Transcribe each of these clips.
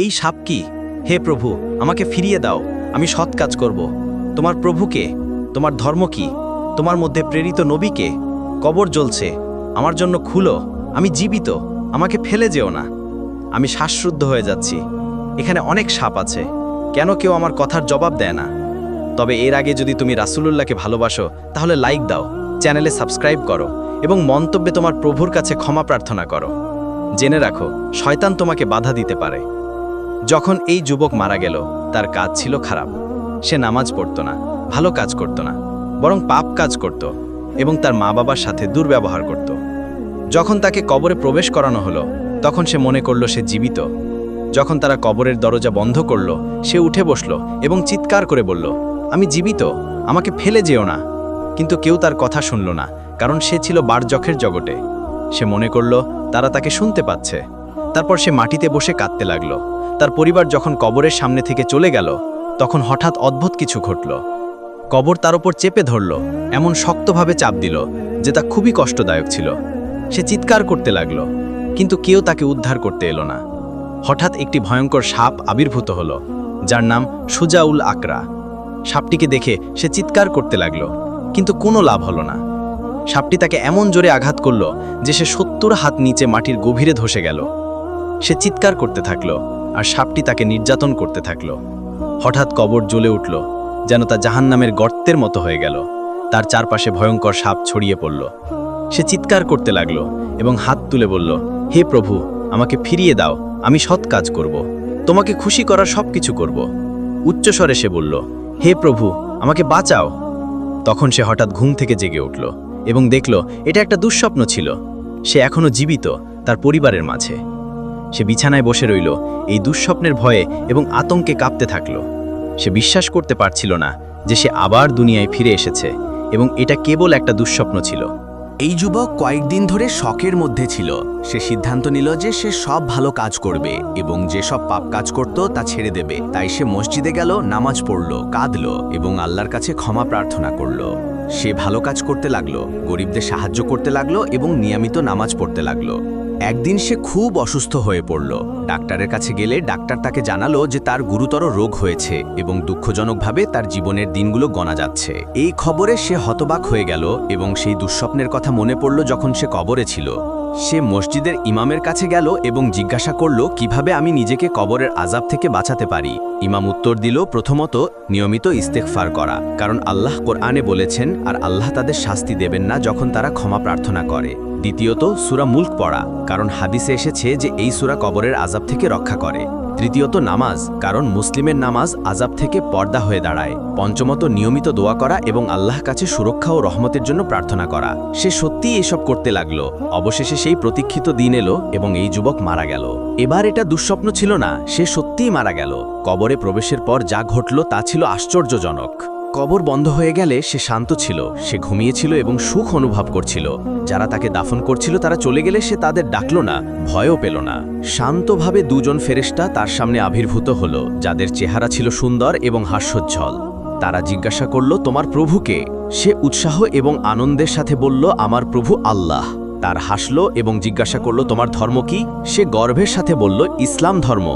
এই সাপ কি? হে প্রভু, আমাকে ফিরিয়ে দাও, আমি সৎ কাজ করব। তোমার প্রভুকে তোমার ধর্ম কি? তোমার মধ্যে প্রেরিত নবীকে কবর জ্বলছে, আমার জন্য খুলো, আমি জীবিত, আমাকে ফেলে যেও না। আমি শ্বাসরুদ্ধ হয়ে যাচ্ছি, এখানে অনেক সাপ আছে, কেন কেউ আমার কথার জবাব দেয় না? তবে এর আগে যদি তুমি রাসূলুল্লাহকে ভালোবাসো, তাহলে লাইক দাও, চ্যানেলে সাবস্ক্রাইব করো, এবং মন্তব্যে তোমার প্রভুর কাছে ক্ষমা প্রার্থনা করো। জেনে রাখো, শয়তান তোমাকে বাধা দিতে পারে। যখন এই যুবক মারা গেল, তার কাজ ছিল খারাপ। সে নামাজ পড়তো না, ভালো কাজ করত না, বরং পাপ কাজ করত এবং তার মা বাবার সাথে দুর্ব্যবহার করত। যখন তাকে কবরে প্রবেশ করানো হলো, তখন সে মনে করল সে জীবিত। যখন তারা কবরের দরজা বন্ধ করল, সে উঠে বসল এবং চিৎকার করে বলল, আমি জীবিত, আমাকে ফেলে যেও না। কিন্তু কেউ তার কথা শুনল না, কারণ সে ছিল বারজখের জগটে সে মনে করল, তারা তাকে শুনতে পাচ্ছে। তারপর সে মাটিতে বসে কাঁদতে লাগল। তার পরিবার যখন কবরের সামনে থেকে চলে গেল, তখন হঠাৎ অদ্ভুত কিছু ঘটল। কবর তার ওপর চেপে ধরল, এমন শক্তভাবে চাপ দিল যে তা খুবই কষ্টদায়ক ছিল। সে চিৎকার করতে লাগল, কিন্তু কেউ তাকে উদ্ধার করতে এলো না। হঠাৎ একটি ভয়ঙ্কর সাপ আবির্ভূত হলো, যার নাম সুজাউল আকরা। সাপটিকে দেখে সে চিৎকার করতে লাগল, কিন্তু কোনো লাভ হলো না। সাপটি তাকে এমন জোরে আঘাত করল যে সে সত্তর হাত নিচে মাটির গভীরে ধসে গেল। সে চিৎকার করতে থাকল আর সাপটি তাকে নির্যাতন করতে থাকল। হঠাৎ কবর জ্বলে উঠল, যেন তা জাহান্নামের গর্তের মতো হয়ে গেল। তার চারপাশে ভয়ঙ্কর সাপ ছড়িয়ে পড়ল। সে চিৎকার করতে লাগল এবং হাত তুলে বলল, হে প্রভু, আমাকে ফিরিয়ে দাও, আমি সৎ কাজ করব। তোমাকে খুশি করার সব কিছু করব। উচ্চস্বরে সে বলল, হে প্রভু, আমাকে বাঁচাও। তখন সে হঠাৎ ঘুম থেকে জেগে উঠল এবং দেখল, এটা একটা দুঃস্বপ্ন ছিল। সে এখনও জীবিত, তার পরিবারের মাঝে। সে বিছানায় বসে রইল, এই দুঃস্বপ্নের ভয়ে এবং আতঙ্কে কাঁপতে থাকল। সে বিশ্বাস করতে পারছিল না যে সে আবার দুনিয়ায় ফিরে এসেছে এবং এটা কেবল একটা দুঃস্বপ্ন ছিল। এই যুবক কয়েকদিন ধরে শখের মধ্যে ছিল। সে সিদ্ধান্ত নিল যে সে সব ভালো কাজ করবে এবং যেসব পাপ কাজ করত তা ছেড়ে দেবে। তাই সে মসজিদে গেল, নামাজ পড়ল, কাঁদল এবং আল্লাহর কাছে ক্ষমা প্রার্থনা করল। সে ভালো কাজ করতে লাগল, গরিবদের সাহায্য করতে লাগল এবং নিয়মিত নামাজ পড়তে লাগল। একদিন সে খুব অসুস্থ হয়ে পড়ল। ডাক্তারের কাছে গেলে ডাক্তার তাকে জানালো যে তার গুরুতর রোগ হয়েছে এবং দুঃখজনকভাবে তার জীবনের দিনগুলো গণা যাচ্ছে। এই খবরে সে হতবাক হয়ে গেল এবং সেই দুঃস্বপ্নের কথা মনে পড়ল যখন সে কবরে ছিল। সে মসজিদের ইমামের কাছে গেল এবং জিজ্ঞাসা করল, কীভাবে আমি নিজেকে কবরের আজাব থেকে বাঁচাতে পারি? ইমাম উত্তর দিল, প্রথমত নিয়মিত ইস্তেকফার করা, কারণ আল্লাহ কোরআনে বলেছেন, আর আল্লাহ তাদের শাস্তি দেবেন না যখন তারা ক্ষমা প্রার্থনা করে। দ্বিতীয়ত, সুরা মুল্ক পড়া, কারণ হাদিসে এসেছে যে এই সুরা কবরের আজাব থেকে রক্ষা করে। তৃতীয়ত, নামাজ, কারণ মুসলিমের নামাজ আজাব থেকে পর্দা হয়ে দাঁড়ায়। পঞ্চমত, নিয়মিত দোয়া করা এবং আল্লাহ কাছে সুরক্ষা ও রহমতের জন্য প্রার্থনা করা। সে সত্যিই এসব করতে লাগল। অবশেষে সেই প্রতীক্ষিত দিন এলো এবং এই যুবক মারা গেল। এবার এটা দুঃস্বপ্ন ছিল না, সে সত্যিই মারা গেল। কবরে প্রবেশের পর যা ঘটল তা ছিল আশ্চর্যজনক। কবর বন্ধ হয়ে গেলে সে শান্ত ছিল, সে ঘুমিয়েছিল এবং সুখ অনুভব করছিল। যারা তাকে দাফন করছিল, তারা চলে গেলে সে তাদের ডাকল না, ভয়ও পেল না। শান্তভাবে দুজন ফেরেশতা তার সামনে আবির্ভূত হল, যাদের চেহারা ছিল সুন্দর এবং হাস্যোজ্জ্বল। তারা জিজ্ঞাসা করল, তোমার প্রভুকে সে উৎসাহ এবং আনন্দের সাথে বলল, আমার প্রভু আল্লাহ। তার হাসল এবং জিজ্ঞাসা করল, তোমার ধর্ম কি? সে গর্ভের সাথে বলল, ইসলাম ধর্ম।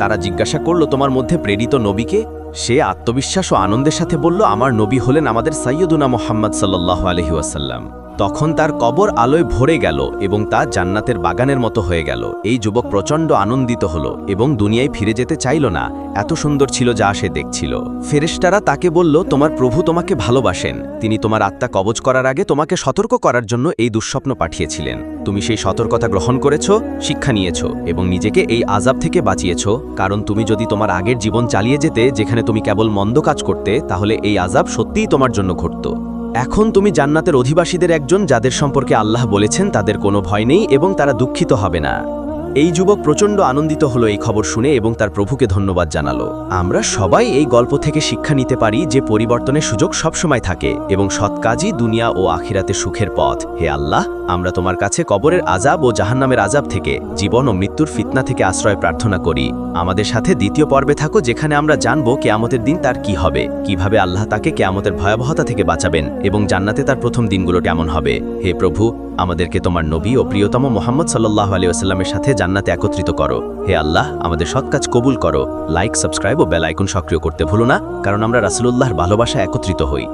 তারা জিজ্ঞাসা করল, তোমার মধ্যে প্রেরিত নবীকে সে আত্মবিশ্বাস ও আনন্দের সাথে বলল আমার নবী হলেন আমাদের সৈয়দুনা মোহাম্মদ সাল্লাহ আলহিউসাল্লাম তখন তার কবর আলোয় ভরে গেল এবং তা জান্নাতের বাগানের মতো হয়ে গেল। এই যুবক প্রচণ্ড আনন্দিত হল এবং দুনিয়ায় ফিরে যেতে চাইল না। এত সুন্দর ছিল যা সে দেখছিল। ফেরেশতারা তাকে বলল, তোমার প্রভু তোমাকে ভালোবাসেন। তিনি তোমার আত্মা কবজ করার আগে তোমাকে সতর্ক করার জন্য এই দুঃস্বপ্ন পাঠিয়েছিলেন। তুমি সেই সতর্কতা গ্রহণ করেছ, শিক্ষা নিয়েছ এবং নিজেকে এই আজাব থেকে বাঁচিয়েছ। কারণ তুমি যদি তোমার আগের জীবন চালিয়ে যেতে, যেখানে তুমি কেবল মন্দ কাজ করতে, তাহলে এই আজাব সত্যিই তোমার জন্য ঘটত। এখন তুমি জান্নাতের অধিবাসীদের একজন যাদের সম্পর্কে আল্লাহ বলেছেন তাদের কোনো ভয় নেই এবং তারা দুঃখিত হবে না। এই যুবক প্রচণ্ড আনন্দিত হলো এই খবর শুনে এবং তার প্রভুকে ধন্যবাদ জানালো। আমরা সবাই এই গল্প থেকে শিক্ষা নিতে পারি যে পরিবর্তনের সুযোগ সবসময় থাকে এবং সৎ কাজই দুনিয়া ও আখিরাতে সুখের পথ। হে আল্লাহ আমরা তোমার কাছে কবরের আজাব ও জাহান্নামের আজাব থেকে, জীবন ও মৃত্যুর ফিতনা থেকে আশ্রয় প্রার্থনা করি। আমাদের সাথে দ্বিতীয় পর্বে থাকো, যেখানে আমরা জানব কেয়ামতের দিন তার কি হবে, কীভাবে আল্লাহ তাকে কেয়ামতের ভয়াবহতা থেকে বাঁচাবেন এবং জান্নাতে তার প্রথম দিনগুলো কেমন হবে। হে প্রভু, আমাদেরকে তোমার নবী ও প্রিয়তম মোহাম্মদ সাল্লাহ আলিয়া সাল্লামের সাথে জান্নাতে একত্রিত করো। হে আল্লাহ, আমাদের সৎ কাজ কবুল করো। লাইক, সাবস্ক্রাইব ও বেল আইকন সক্রিয় করতে ভুলো না, কারণ আমরা রাসুলুল্লাহর ভালোবাসা একত্রিত হই।